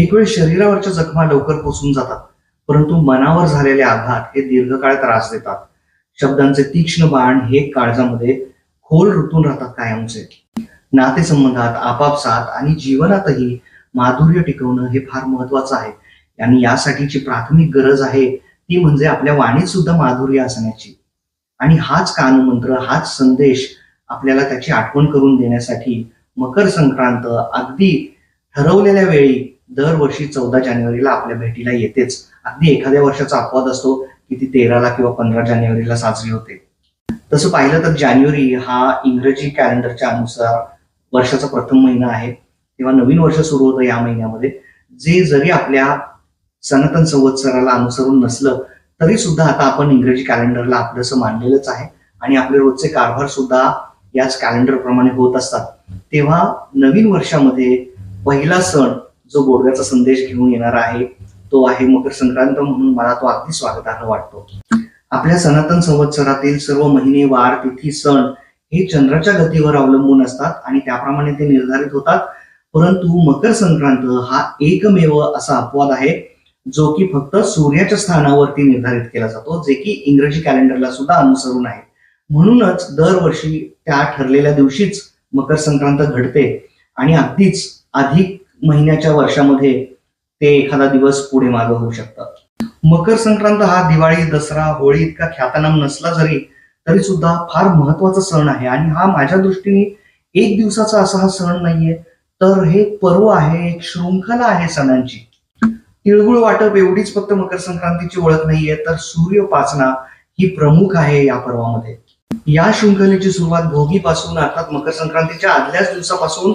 एक वेळ शरीरावरच्या जखमा लवकर पोचून जातात परंतु मनावर झालेले आघात हे दीर्घकाळ त्रास देतात. शब्दांचे तीक्ष्ण बाण हे काळजामध्ये खोल रुतून राहतात कायमचे. नातेसंबंधात आपापसात आणि जीवनातही माधुर्य टिकवणं हे फार महत्वाचं आहे. आणि यासाठीची प्राथमिक गरज आहे ती म्हणजे आपल्या वाणीत सुद्धा माधुर्य असण्याची. आणि हाच कानमंत्र हाच संदेश आपल्याला त्याची आठवण करून देण्यासाठी मकर संक्रांत अगदी ठरवलेल्या वेळी दरवर्षी चौदा जानेवारीला आपल्या भेटीला येतेच. अगदी एखाद्या वर्षाचा अपवाद असतो की ती तेराला किंवा पंधरा जानेवारीला साजरी होते. तसं पाहिलं तर जानेवारी हा इंग्रजी कॅलेंडरच्या अनुसार वर्षाचा प्रथम महिना आहे. तेव्हा नवीन वर्ष सुरू होतं या महिन्यामध्ये. जे जरी आपल्या सनातन संवत्सराला अनुसरून नसलं तरी सुद्धा आता आपण इंग्रजी कॅलेंडरला आपलंसं मानलेलंच आहे. आणि आपले रोजचे कारभार सुद्धा याच कॅलेंडर प्रमाणे होत असतात. तेव्हा नवीन वर्षामध्ये पहिला सण जो गोरव्याचा संदेश घेऊन येणार आहे तो आहे मकर संक्रांत म्हणून मला तो अगदी स्वागतार्ह वाटतो. आपल्या सनातन संवत्सरातील सर्व महिने वार तिथी सण हे चंद्राच्या गतीवर अवलंबून असतात आणि त्याप्रमाणे ते निर्धारित होतात. परंतु मकर संक्रांत हा एकमेव असा अपवाद आहे जो की फक्त सूर्याच्या स्थानावरती निर्धारित केला जातो जे की इंग्रजी कॅलेंडरला सुद्धा अनुसरून आहे. म्हणूनच दरवर्षी त्या ठरलेल्या दिवशीच मकर संक्रांत घडते आणि अगदीच अधिक महिन्याच्या वर्षामध्ये ते एखादा दिवस पुढे मागे होऊ शकतात. मकर संक्रांत हा दिवाळी दसरा होळी इतका ख्यातनाम नसला जरी तरी सुद्धा फार महत्त्वाचा सण आहे. आणि हा माझ्या दृष्टीने एक दिवसाचा असा हा सण नाहीये. तर हे पर्व आहे एक शृंखला आहे सणांची. तिळगुळ वाटप एवढीच फक्त मकर संक्रांतीची ओळख नाहीये तर सूर्योपासना ही प्रमुख आहे या पर्वामध्ये. या शृंखलेची सुरुवात भोगीपासून अर्थात मकर संक्रांतीच्या आदल्याच दिवसापासून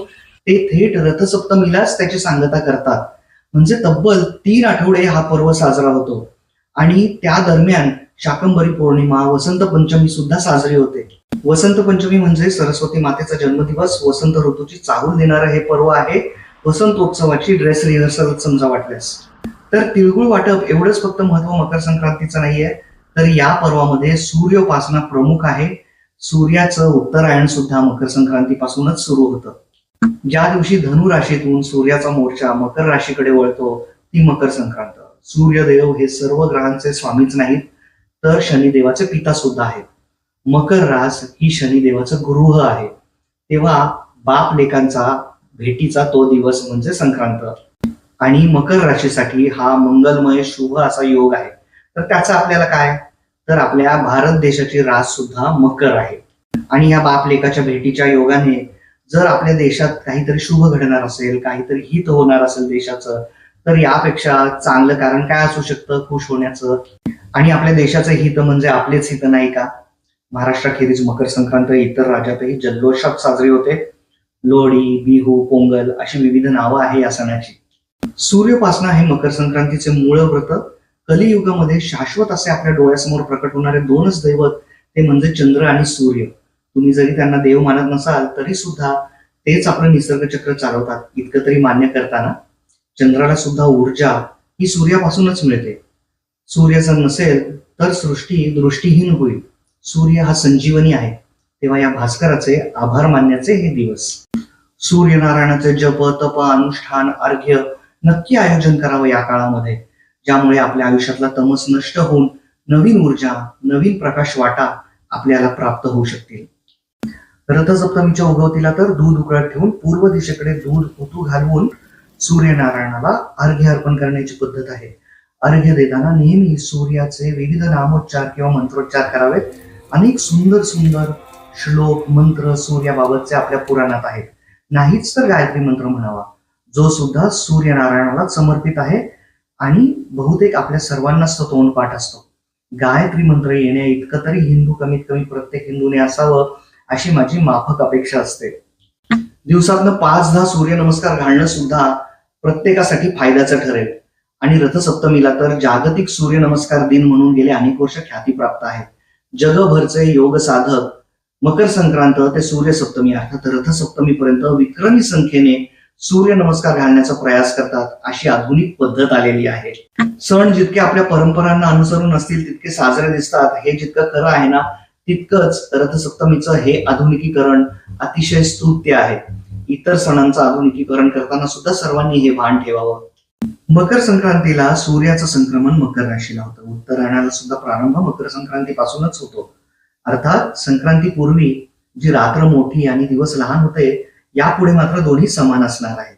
ते थेट रथसप्तमीलाच त्याची सांगता करतात. म्हणजे तब्बल तीन आठवडे हा पर्व साजरा होतो. आणि त्या दरम्यान शाकंभरी पौर्णिमा वसंत पंचमी सुद्धा साजरी होते. वसंत पंचमी म्हणजे सरस्वती मातेचा जन्मदिवस. वसंत ऋतूची चाहूल देणारं हे पर्व आहे. वसंतोत्सवाची ड्रेस रिहर्सल समजा वाटल्यास. तर तिळगुळ वाटप एवढंच फक्त महत्त्व मकर संक्रांतीचं नाहीये. तर या पर्वामध्ये सूर्योपासना प्रमुख आहे. सूर्याचं उत्तरायण सुद्धा मकर संक्रांतीपासूनच सुरू होतं. ज्या दिवशी धनु राशीतून सूर्याचा मोर्चा मकर राशीकडे वळतो ती मकर संक्रांत. सूर्यदेव हे सर्व ग्रहांचे स्वामीच नाहीत तर शनिदेवाचे पिता सुद्धा आहेत. मकर रास ही शनिदेवाचं गृह आहे. तेव्हा बाप लेखांचा भेटीचा तो दिवस म्हणजे संक्रांत. आणि मकर राशीसाठी हा मंगलमय शुभ असा योग आहे. तर त्याचा आपल्याला काय? तर आपल्या भारत देशाची रास सुद्धा मकर आहे. आणि या बाप लेखाच्या भेटीच्या योगाने जर आपल्या देशात काहीतरी शुभ घडणार असेल काहीतरी हित होणार असेल देशाचं तर यापेक्षा चांगलं कारण काय असू शकतं? खुश होण्याचं. आणि आपल्या देशाचं हित म्हणजे आपलेच हित नाही का? महाराष्ट्राखेरीज मकर संक्रांत इतर राज्यातही जल्लोषात साजरी होते. लोहडी बिहू पोंगल अशी विविध नावं आहे या सणाची. सूर्योपासना हे मकर संक्रांतीचे मूळ व्रत. कलियुगामध्ये शाश्वत असे आपल्या डोळ्यासमोर प्रकट होणारे दोनच दैवत ते म्हणजे चंद्र आणि सूर्य. तुम्ही जरी त्यांना देव मानत नसाल तरी सुद्धा तेच आपलं निसर्गचक्र चालवतात. इतकं तरी मान्य करताना चंद्राला सुद्धा ऊर्जा ही सूर्यापासूनच मिळते. सूर्य जर नसेल तर सृष्टी दृष्टीहीन होईल. सूर्य हा संजीवनी आहे. तेव्हा या भास्कराचे आभार मानण्याचे हे दिवस. सूर्यनारायणाचे जप तप अनुष्ठान अर्घ्य नक्की आयोजन करावं या काळामध्ये. ज्यामुळे आपल्या आयुष्यातला तमस नष्ट होऊन नवीन ऊर्जा नवीन प्रकाश वाटा आपल्याला प्राप्त होऊ शकतील. रथसप्तमीच्या उगवतीला तर दूध उकळत ठेवून पूर्व दिशेकडे दूध उतू घालवून सूर्यनारायणाला अर्घ्य अर्पण करण्याची पद्धत आहे. अर्घ्य देताना नेहमी सूर्याचे विविध नामोच्चार किंवा मंत्रोच्चार करावेत. अनेक सुंदर सुंदर श्लोक मंत्र सूर्याबाबतचे आपल्या पुराणात आहेत. नाहीच तर गायत्री मंत्र म्हणावा. जो सुद्धा सूर्यनारायणाला समर्पित आहे आणि बहुतेक आपल्या सर्वांनाच तो तोंडपाठ असतो. गायत्री मंत्र येण्या इतकं तरी हिंदू कमीत कमी प्रत्येक हिंदूने असावं अशी माझी माफक अपेक्षा असते. दिवसातनं पाच दहा सूर्यनमस्कार घालणं सुद्धा प्रत्येकासाठी फायद्याचं ठरेल. आणि रथसप्तमीला तर जागतिक सूर्यनमस्कार दिन म्हणून गेले अनेक वर्ष ख्याती प्राप्त आहे जगभरचे योग साधक मकर संक्रांत ते सूर्यसप्तमी अर्थात रथसप्तमीपर्यंत विक्रमी संख्येने सूर्यनमस्कार घालण्याचा प्रयास करतात अशी आधुनिक पद्धत आलेली आहे. सण जितके आपल्या परंपरांना अनुसरून असतील तितके साजरे दिसतात. हे जितकं खरं आहे ना तितकंच रथसप्तमीचं हे आधुनिकीकरण अतिशय स्तुत्य आहे. इतर सणांचं आधुनिकीकरण करताना सुद्धा सर्वांनी हे भान ठेवावं. मकर संक्रांतीला सूर्याचं संक्रमण मकर राशीला होतं. उत्तरायणाला सुद्धा प्रारंभ मकर संक्रांतीपासूनच होतो. अर्थात संक्रांतीपूर्वी जी रात्र मोठी आणि दिवस लहान होते यापुढे मात्र दोन्ही समान असणार आहेत.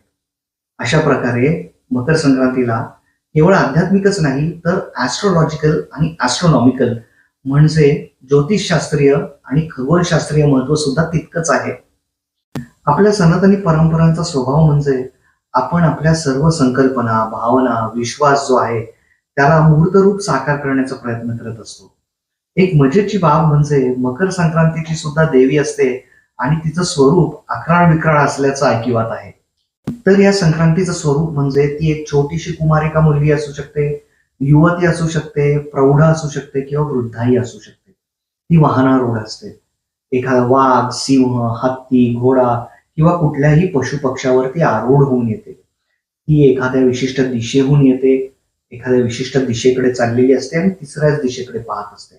अशा प्रकारे मकर संक्रांतीला केवळ आध्यात्मिकच नाही तर ऍस्ट्रोलॉजिकल आणि ऍस्ट्रॉनॉमिकल म्हणजे ज्योतिषशास्त्रीय आणि खगोलशास्त्रीय महत्त्व सुद्धा तितकंच आहे. आपल्या सनातनी परंपरांचा स्वभाव म्हणजे आपण आपल्या सर्व संकल्पना भावना विश्वास जो आहे त्याला मूर्तरूप साकार करण्याचा प्रयत्न करत असतो. एक मजेची बाब म्हणजे मकर संक्रांतीची सुद्धा देवी असते आणि तिचं स्वरूप अकराळ विक्राळ असल्याचं ऐकिवात आहे. तर या संक्रांतीचं स्वरूप म्हणजे ती एक छोटीशी कुमारिका मुलगी असू शकते युवती असू शकते प्रौढ असू शकते किंवा वृद्धाही असू शकते. ती वाहनारूढ असते. एखादा वाघ सिंह हत्ती घोडा किंवा कुठल्याही पशुपक्षावरती आरूढ होऊन येते. ती एखाद्या विशिष्ट दिशेहून येते एखाद्या विशिष्ट दिशेकडे चाललेली असते आणि तिसऱ्याच दिशेकडे पाहत असते.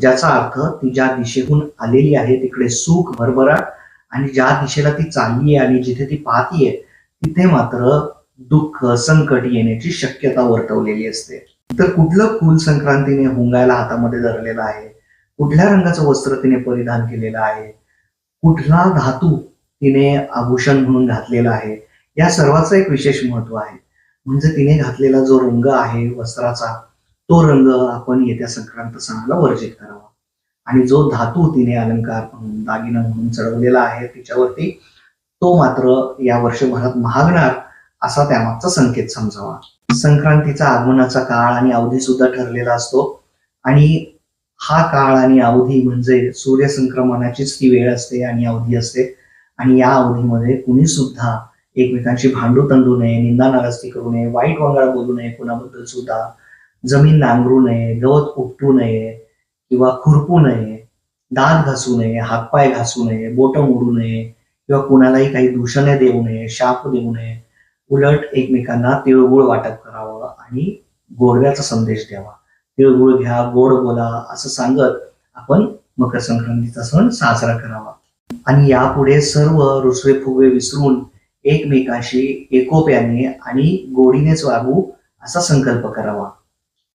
ज्याचा अर्थ ती ज्या दिशेहून आलेली आहे तिकडे सुख भरभराट आणि ज्या दिशेला ती चालली आहे आणि जिथे ती पाहतीये तिथे मात्र दुःख संकट येण्याची शक्यता वर्तवलेली असते. तर कुठलं फुल संक्रांतीने हुंगायला हातामध्ये धरलेलं आहे? कुठल्या रंगाचं वस्त्र तिने परिधान केलेलं आहे? कुठला धातू तिने आभूषण म्हणून घातलेला आहे? या सर्वाचं एक विशेष महत्त्व आहे. म्हणजे तिने घातलेला जो रंग आहे वस्त्राचा तो रंग आपण येत्या संक्रांत सणाला वर्जित करावा. आणि जो धातू तिने अलंकार म्हणून दागिना म्हणून चढवलेला आहे तिच्यावरती तो मात्र या वर्षभरात महागणार असा त्यामागचा संकेत समजावा. संक्रांतीचा आगमनाचा काळ आणि अवधी सुद्धा ठरलेला असतो. आणि हा काळ आणि अवधी म्हणजे सूर्य संक्रमणाचीच ती वेळ असते आणि अवधी असते. आणि या अवधीमध्ये कुणी सुद्धा एकमेकांशी भांडू तंडू नये निंदा नाराजगी करू नये वाईट वंगाळ बोलू नये कुणाबद्दल सुद्धा जमीन नांगरू नये गवत उपटू नये किंवा खुरपू नये दात घासू नये हातपाय घासू नये बोट मोडू नये किंवा कुणालाही काही दूषणे देऊ नये शाप देऊ नये उलट एकमेकांना तिळगुळ वाटप आणि गोडव्याचा संदेश द्यावा. तिळगुळ घ्या गोड बोला असं सांगत आपण मकर संक्रांतीचा सण साजरा करावा. आणि यापुढे सर्व रुसवे फुगवे विसरून एकमेकाशी एकोप्याने आणि गोडीनेच वागू असा संकल्प करावा.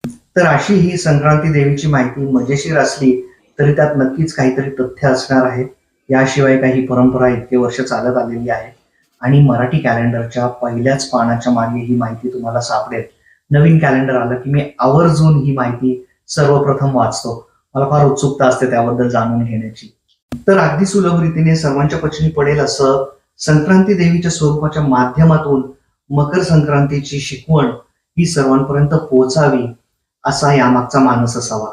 तर अशी ही संक्रांती देवीची माहिती मजेशीर असली तरी त्यात नक्कीच काहीतरी तथ्य असणार आहे. याशिवाय काही परंपरा इतके वर्ष चालत आलेली आहे. आणि मराठी कॅलेंडरच्या पहिल्याच पानाच्या मागे ही माहिती तुम्हाला सापडेल. नवीन कॅलेंडर आलं की मी आवर्जून ही माहिती सर्वप्रथम वाचतो. मला फार उत्सुकता असते त्याबद्दल जाणून घेण्याची. तर अगदी सुलभ रीतीने सर्वांच्या पचनी पडेल असं संक्रांती देवीच्या स्वरूपाच्या माध्यमातून मकर संक्रांतीची शिकवण ही सर्वांपर्यंत पोहोचावी असा यामागचा मानस असावा.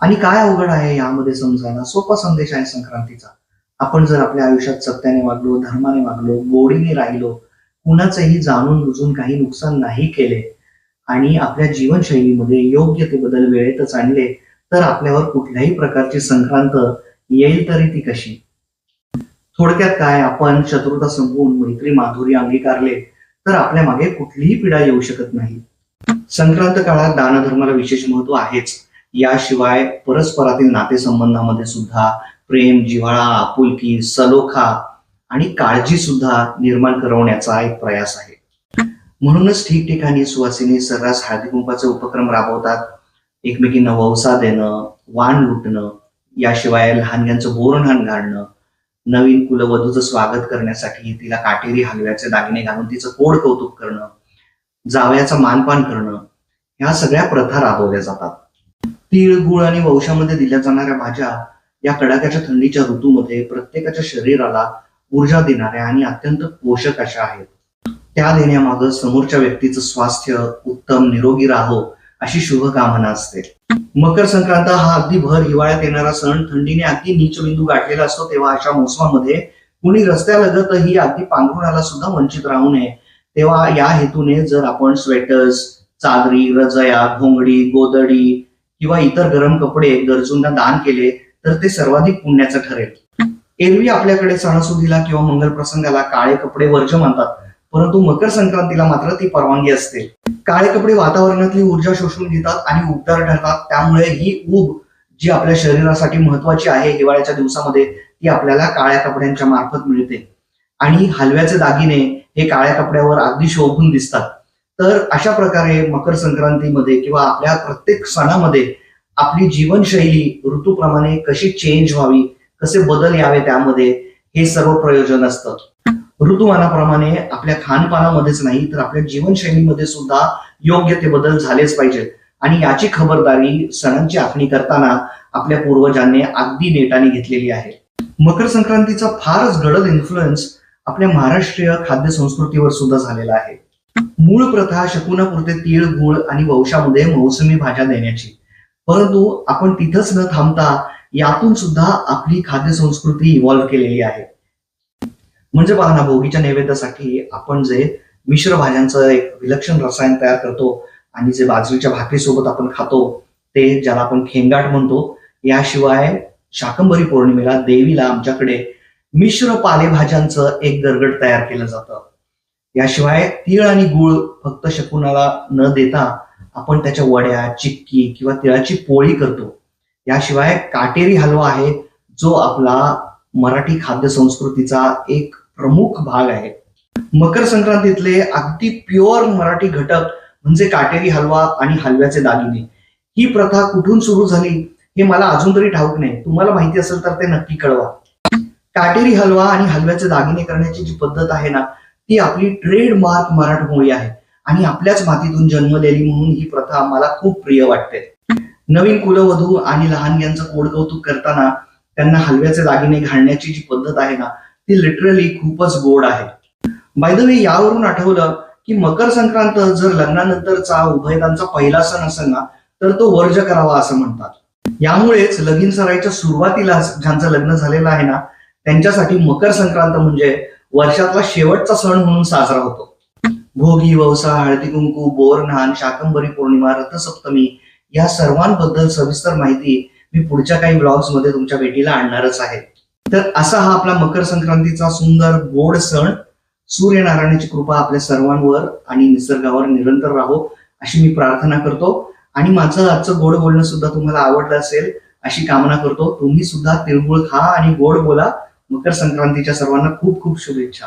आणि काय अवघड आहे यामध्ये समजायला सोपा संदेश आहे संक्रांतीचा. आपण जर आपल्या आयुष्यात सत्याने वागलो धर्माने वागलो गोडीने राहिलो कुणाचंही जाणून बुजून काही नुकसान नाही केले आणि आपल्या जीवनशैलीमध्ये योग्य ते बदल वेळेतच आणले तर आपल्यावर कुठल्याही प्रकारची संक्रांत येईल तरी ती कशी? थोडक्यात काय? आपण शत्रुता संपवून मैत्री माधुरी अंगीकारले तर आपल्या मागे कुठलीही पिढा येऊ शकत नाही. संक्रांत काळात दानधर्माला विशेष महत्त्व आहेच. याशिवाय परस्परातील नातेसंबंधामध्ये सुद्धा प्रेम जिव्हाळा आपुलकी सलोखा आणि काळजी सुद्धा निर्माण करवण्याचा एक प्रयास आहे. म्हणूनच ठिकठिकाणी सुवासिनी सर्रास हळदी कुंपाचा उपक्रम राबवतात. एकमेकींना ववसा देणं वाण लुटणं याशिवाय लहानग्यांचं बोरणहाण घालणं. नवीन कुलवधूचं स्वागत करण्यासाठी तिला काटेरी हलव्याचे दागिने घालून तिचं कोड कौतुक करणं जावयाचं मानपान करणं ह्या सगळ्या प्रथा राबवल्या जातात. तीळ गुळ आणि वंशामध्ये दिल्या जाणाऱ्या भाज्या या कडाक्याच्या थंडीच्या ऋतूमध्ये प्रत्येकाच्या शरीराला ऊर्जा देणाऱ्या आणि अत्यंत पोषक अशा आहेत. त्या देण्यामागं समोरच्या व्यक्तीचं स्वास्थ्य उत्तम निरोगी राहो अशी शुभकामना असते. मकर संक्रांत हा अगदी भर हिवाळ्यात येणारा सण. थंडीने अगदी नीचबिंदू गाठलेला असतो तेव्हा अशा मोसमामध्ये कुणी रस्त्यालगतही अगदी पांघरुणाला सुद्धा वंचित राहू नये. तेव्हा या हेतूने जर आपण स्वेटर्स चादरी रजया घोंगडी गोदडी किंवा इतर गरम कपडे गरजूंना दान केले तर ते सर्वाधिक पुण्याचं ठरेल. एरवी आपल्याकडे सणासुदीला किंवा मंगल प्रसंगाला काळे कपडे वर्ज मानतात. परंतु मकर संक्रांतीला मात्र ती परवानगी असते. काळे कपडे वातावरणातली ऊर्जा शोषून घेतात आणि उबदार ठरतात. त्यामुळे ही ऊब जी आपल्या शरीरासाठी महत्वाची आहे हिवाळ्याच्या दिवसामध्ये ती आपल्याला काळ्या कपड्यांच्या मार्फत मिळते. आणि हलव्याचे दागिने हे काळ्या कपड्यावर अगदी शोभून दिसतात. तर अशा प्रकारे मकर संक्रांतीमध्ये किंवा आपल्या प्रत्येक सणामध्ये आपली जीवनशैली ऋतूप्रमाणे कशी चेंज व्हावी कसे बदल यावे त्यामध्ये हे सर्व प्रयोजन असतं. ऋतुमानाप्रमाणे आपल्या खानपानामध्येच नाही तर आपल्या जीवनशैलीमध्ये सुद्धा योग्य ते बदल झालेच पाहिजेत. आणि याची खबरदारी सणांची आखणी करताना आपल्या पूर्वजांनी अगदी नेटाने घेतलेली आहे. मकर संक्रांतीचा फारच गडद इन्फ्लुएन्स आपल्या महाराष्ट्रीय खाद्य संस्कृतीवर सुद्धा झालेला आहे. मूळ प्रथा शकुनापुरते तीळ गुळ आणि वंशामध्ये मौसमी भाज्या देण्याची. परंतु आपण तिथंच न थांबता यातून सुद्धा आपली खाद्य संस्कृती इव्हॉल्व्ह केलेली आहे. म्हणजे पहा ना भोगीच्या नैवेद्यासाठी आपण जे मिश्र भाज्यांचं एक विलक्षण रसायन तयार करतो आणि जे बाजरीच्या भाकरीसोबत आपण खातो ते ज्याला आपण खेंगाट म्हणतो याशिवाय शाकंभरी पौर्णिमेला देवीला आमच्याकडे मिश्र पालेभाज्यांचं एक गरगड तयार केलं जातं. याशिवाय तीळ आणि गुळ फक्त शकुनाला न देता आपण त्याच्या वड्या चिक्की किंवा तिळाची पोळी करतो. याशिवाय काटेरी हलवा आहे जो आपला मराठी खाद्य संस्कृतीचा एक प्रमुख भाग आहे. मकर संक्रांतीतले अगदी प्युअर मराठी घटक म्हणजे काटेरी हलवा आणि हलव्याचे दागिने. ही प्रथा कुठून सुरू झाली हे मला अजून तरी ठाऊक नाही. तुम्हाला माहिती असेल तर ते नक्की कळवा. काटेरी हलवा आणि हलव्याचे दागिने करण्याची जी पद्धत आहे ना ती आपली ट्रेडमार्क मराठमोळी आहे आणि आपल्याच मातीतून जन्मलेली म्हणून ही प्रथा मला खूप प्रिय वाटते. नवीन कुलवधू आणि लहान यांचं कोडकौतुक करताना त्यांना हलव्याचे दागिने घालण्याची जी पद्धत आहे ना ती लिटरली खूपच गोड आहे. बाय द वे यावरून आठवलं की मकर संक्रांत जर लग्नानंतरचा उभयतांचा पहिला सण असेल ना तर तो वर्ज करावा असं म्हणतात. यामुळेच लगीन सरायच्या सुरुवातीला ज्यांचं लग्न झालेलं आहे ना त्यांच्यासाठी मकर संक्रांत म्हणजे वर्षातला शेवटचा सण म्हणून साजरा होतो. भोगी ववसा हळदी कुंकू बोरनहान शाकंभरी पौर्णिमा रथसप्तमी या सर्वांबद्दल सविस्तर माहिती मी पुढच्या काही ब्लॉग्समध्ये तुमच्या भेटीला आणणारच आहे. तर असा हा आपला मकर संक्रांतीचा सुंदर गोड सण सूर्यनारायणाची कृपा आपल्या सर्वांवर आणि निसर्गावर निरंतर राहो अशी मी प्रार्थना करतो. आणि माझं आजचं गोड बोलणं सुद्धा तुम्हाला आवडलं असेल अशी कामना करतो. तुम्ही सुद्धा तिळगुळ खा आणि गोड बोला. मकर संक्रांतीच्या सर्वांना खूप खूप शुभेच्छा.